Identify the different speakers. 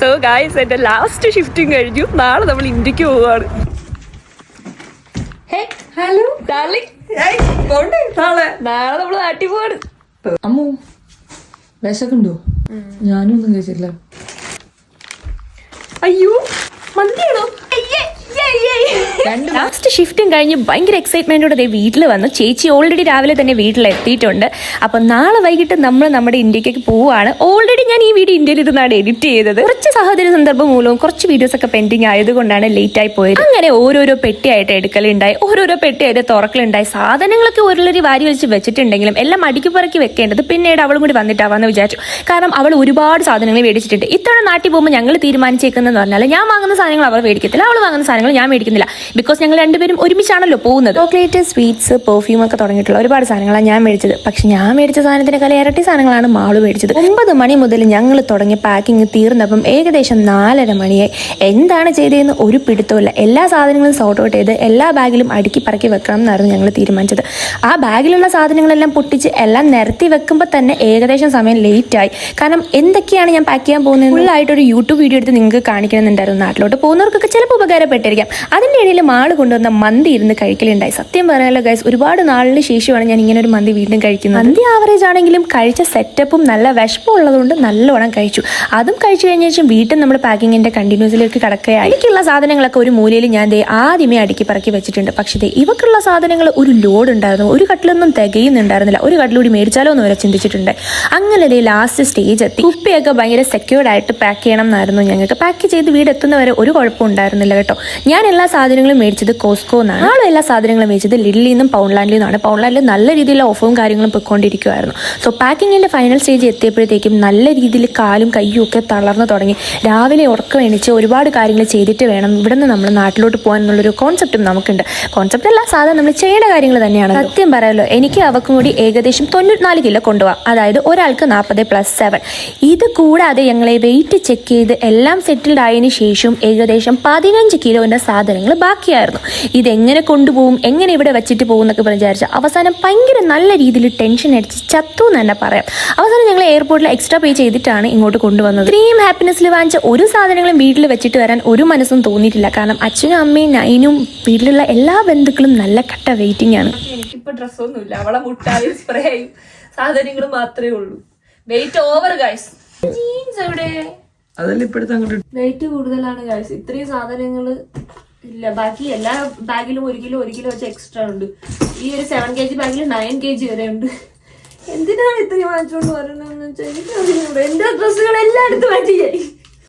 Speaker 1: So guys എന്റെ last shifting കഴിഞ്ഞു. നാളെ നമ്മൾ ഇന്ത്യയ്ക്ക് പോവാണ്. ഹലോ. ഡാർലിംഗ് നാളെ. നാളെ നമ്മൾ നാട്ടിൽ പോവാണ്.
Speaker 2: അമ്മു വിശക്കുണ്ടോ? ഞാനും ഒന്നും കഴിച്ചില്ല
Speaker 1: അയ്യോ മന്തിയാണോ? ലാസ്റ്റ് ഷിഫ്റ്റും കഴിഞ്ഞ് ഭയങ്കര എക്സൈറ്റ്മെന്റോടെ വീട്ടിൽ വന്നു. ചേച്ചി ഓൾറെഡി രാവിലെ തന്നെ വീട്ടിൽ എത്തിയിട്ടുണ്ട് അപ്പൊ നാളെ വൈകിട്ട് നമ്മൾ നമ്മുടെ ഇന്ത്യയ്ക്ക് പോവാണ് ഓൾറെഡി ഞാൻ ഈ വീഡിയോ ഇന്ത്യയിൽ ഇരുന്നാണ് എഡിറ്റ് ചെയ്തത്. കുറച്ച് സാഹചര്യ സന്ദർഭം മൂലവും കുറച്ച് വീഡിയോസ് ഒക്കെ പെൻഡിങ് ആയതുകൊണ്ടാണ് ലേറ്റ് ആയി പോയത്. അങ്ങനെ ഓരോരോ പെട്ടിയായിട്ട് എടുക്കലുണ്ടായി. ഓരോരോ പെട്ടിയായിട്ട് തുറക്കലുണ്ടായി. സാധനങ്ങളൊക്കെ ഓരോരു വാരി വലിച്ച് വെച്ചിട്ടുണ്ടെങ്കിലും എല്ലാം അടുക്കി പറക്കി വെക്കേണ്ടത് പിന്നീട് അവളും കൂടി വന്നിട്ടാവാന്ന് വിചാരിച്ചു. കാരണം അവൾ ഒരുപാട് സാധനങ്ങൾ മേടിച്ചിട്ടുണ്ട്. ഇത്തവണ നാട്ടിൽ പോകുമ്പോൾ ഞങ്ങൾ തീരുമാനിച്ചേക്കുന്നതെന്ന് പറഞ്ഞാൽ ഞാൻ വാങ്ങുന്ന സാധനങ്ങൾ അവർ മേടിക്കത്തില്ല. അവൾ വാങ്ങുന്ന സാധനങ്ങൾ ഞാൻ മേടിക്കുന്നില്ല. ബിക്കോസ് ഞങ്ങൾ രണ്ടുപേരും ഒരുമിച്ചാണല്ലോ പോകുന്നത്. ചോക്ലേറ്റ് സ്വീറ്റ്സ് പെർഫ്യൂം ഒക്കെ തുടങ്ങിയിട്ടുള്ള ഒരുപാട് സാധനങ്ങളാണ് ഞാൻ മേടിച്ചത്. പക്ഷെ ഞാൻ മേടിച്ച സാധനത്തിനേക്കാൾ ഇരട്ടി സാധനങ്ങളാണ് മാൾ മേടിച്ചത്. ഒമ്പത് മണി മുതൽ ഞങ്ങൾ തുടങ്ങി പാക്കിംഗ് തീർന്നപ്പം ഏകദേശം നാലര മണിയായി. എന്താണ് ചെയ്തതെന്ന് ഒരു പിടുത്തമില്ല എല്ലാ സാധനങ്ങളും സോർട്ട് ഔട്ട് ചെയ്ത് എല്ലാ ബാഗിലും അടുക്കി പറക്കി വെക്കണം എന്നായിരുന്നു ഞങ്ങൾ തീരുമാനിച്ചത്. ആ ബാഗിലുള്ള സാധനങ്ങളെല്ലാം പൊട്ടിച്ച് എല്ലാം നിരത്തി വെക്കുമ്പോൾ തന്നെ ഏകദേശം സമയം ലേറ്റ് ആയി. കാരണം എന്തൊക്കെയാണ് ഞാൻ പാക്ക് ചെയ്യാൻ പോകുന്നത് ഫുള്ളായിട്ട് ഒരു യൂട്യൂബ് വീഡിയോ എടുത്ത് നിങ്ങൾക്ക് കാണിക്കണമെന്നുണ്ടായിരുന്നു. നാട്ടിലോട്ട് പോകുന്നവർക്കൊക്കെ ചിലപ്പോൾ ഉപകാരപ്പെട്ടിരിക്കാം. അതിന്റെ ഇടയിൽ മാൾ കൊണ്ടുവന്ന മന്തി ഇരുന്ന് കഴിക്കലുണ്ടായി. സത്യം പറയാനുള്ള ഗൈസ് ഒരുപാട് നാളിന് ശേഷമാണ് ഞാൻ ഇങ്ങനെ ഒരു മന്തി വീണ്ടും കഴിക്കുന്നത്. മന്തി ആവറേജ് ആണെങ്കിലും കഴിച്ച സെറ്റപ്പും നല്ല വിഷമം ഉള്ളതുകൊണ്ട് നല്ലോണം കഴിച്ചു. അതും കഴിച്ചു കഴിഞ്ഞ ശേഷം വീട്ടിൽ നമ്മൾ പാക്കിങ്ങിന്റെ കണ്ടിന്യൂസിലേക്ക് കിടക്കുകയായി. എനിക്കുള്ള സാധനങ്ങളൊക്കെ ഒരു മൂലയിൽ ഞാൻ ദേ ആദ്യമേ അടുക്കി പറക്കി വെച്ചിട്ടുണ്ട്. പക്ഷേ ദേ ഇവക്കുള്ള സാധനങ്ങൾ ഒരു ലോഡ് ഉണ്ടായിരുന്നു. ഒരു കട്ടിലൊന്നും തികയുന്നുണ്ടായിരുന്നില്ല. ഒരു കട്ടിലൂടി മേടിച്ചാലോ എന്ന് വരെ ചിന്തിച്ചിട്ടുണ്ട്. അങ്ങനെ ദേ ലാസ്റ്റ് സ്റ്റേജ് എത്തി. കുപ്പിയൊക്കെ ഭയങ്കര സെക്യൂർഡ് ആയിട്ട് പാക്ക് ചെയ്യണം എന്നായിരുന്നു ഞങ്ങൾക്ക്. പാക്ക് ചെയ്ത് വീട് എത്തുന്നവരെ ഒരു കുഴപ്പം ഉണ്ടായിരുന്നില്ല കേട്ടോ. ഞാൻ എല്ലാ സാധനങ്ങളും മേടിച്ചത് കോസ്കോ എന്നാണ് ആളും എല്ലാ സാധനങ്ങളും മേടിച്ചത് ലിഡിൽ നിന്നും പൗണ്ട്ലാൻഡിൽ നിന്നാണ്. പൗണ്ട്ലാൻഡിൽ നല്ല രീതിയിലുള്ള ഓഫറും കാര്യങ്ങളും പൊയ്ക്കൊണ്ടിരിക്കുമായിരുന്നു സോ പാക്കിങ്ങിന്റെ ഫൈനൽ സ്റ്റേജ് എത്തിയപ്പോഴത്തേക്കും നല്ല രീതിയിൽ കാലും കയ്യും ഒക്കെ തളർന്നു തുടങ്ങി. രാവിലെ ഉറക്കം എണിച്ച് ഒരുപാട് കാര്യങ്ങൾ ചെയ്തിട്ട് വേണം ഇവിടെ നിന്ന് നമ്മൾ നാട്ടിലോട്ട് പോകാൻ എന്നുള്ളൊരു കോൺസെപ്റ്റും നമുക്കുണ്ട്. കോൺസെപ്റ്റ് അല്ല സാധാരണ നമ്മൾ ചെയ്യേണ്ട കാര്യങ്ങൾ തന്നെയാണ് സത്യം പറയാലോ എനിക്ക് അവക്കും കൂടി ഏകദേശം തൊണ്ണൂറ്റിനാല് കിലോ കൊണ്ടുപോകാം അതായത് ഒരാൾക്ക് നാൽപ്പത് പ്ലസ് സെവൻ ഇത് കൂടാതെ ഞങ്ങളെ വെയിറ്റ് ചെക്ക് ചെയ്ത് എല്ലാം സെറ്റിൽഡ് ആയതിനു ശേഷം ഏകദേശം പതിനഞ്ച് കിലോന്റെ സാധനങ്ങൾ ബാക്കിയായിരുന്നു. ഇതെങ്ങനെ കൊണ്ടുപോകും എങ്ങനെ ഇവിടെ വെച്ചിട്ട് പോകും എന്നൊക്കെ വിചാരിച്ചു അവസാനം ഭയങ്കര നല്ല രീതിയിൽ ടെൻഷൻ അടിച്ച് ചത്തു എന്ന് തന്നെ പറയാം. അവസാനം ഞങ്ങൾ എയർപോർട്ടിൽ എക്സ്ട്രാ പേ ചെയ്തിട്ടാണ് ഇങ്ങോട്ട് കൊണ്ടുവന്നത്. ഇത്രയും ഹാപ്പിനെസ്സിൽ വാങ്ങിച്ച ഒരു സാധനങ്ങളും വീട്ടിൽ വെച്ചിട്ട് വരാൻ ഒരു മനസ്സും തോന്നിയിട്ടില്ല. കാരണം അച്ഛനും അമ്മയും നൈനും വീട്ടിലുള്ള എല്ലാ ബന്ധുക്കളും നല്ല കട്ട വെയിറ്റിംഗ് ആണ്.
Speaker 2: എനിക്കിപ്പോ ഡ്രസ്സൊന്നുമില്ല അവളെ മുട്ടായും സ്പ്രേയും സാധനങ്ങൾ മാത്രമേ ഉള്ളൂ. വെയിറ്റ് ഓവർ ഗൈസ് ജീൻസ് എവിടെ?
Speaker 3: അതല്ല ഇപ്പോഴത്തെ അങ്ങോട്ട്
Speaker 2: വെയിറ്റ് കൂടുതലാണ് ഗൈസ് ഇത്രയും സാധനങ്ങൾ ഇല്ല ബാക്കി എല്ലാ ബാഗിലും ഒരു കിലോ ഒരു കിലോ വെച്ച് എക്സ്ട്രാ ഉണ്ട്. ഈ ഒരു സെവൻ കെ ജി ബാഗിൽ നയൻ കെ ജി വരെ ഉണ്ട്. എന്തിനാണ് ഇത്രയും വാങ്ങിച്ചുകൊണ്ട് വരണമെന്ന് വെച്ചാൽ എനിക്ക് എന്റെ ഡ്രസ്സുകൾ എല്ലാം എടുത്ത്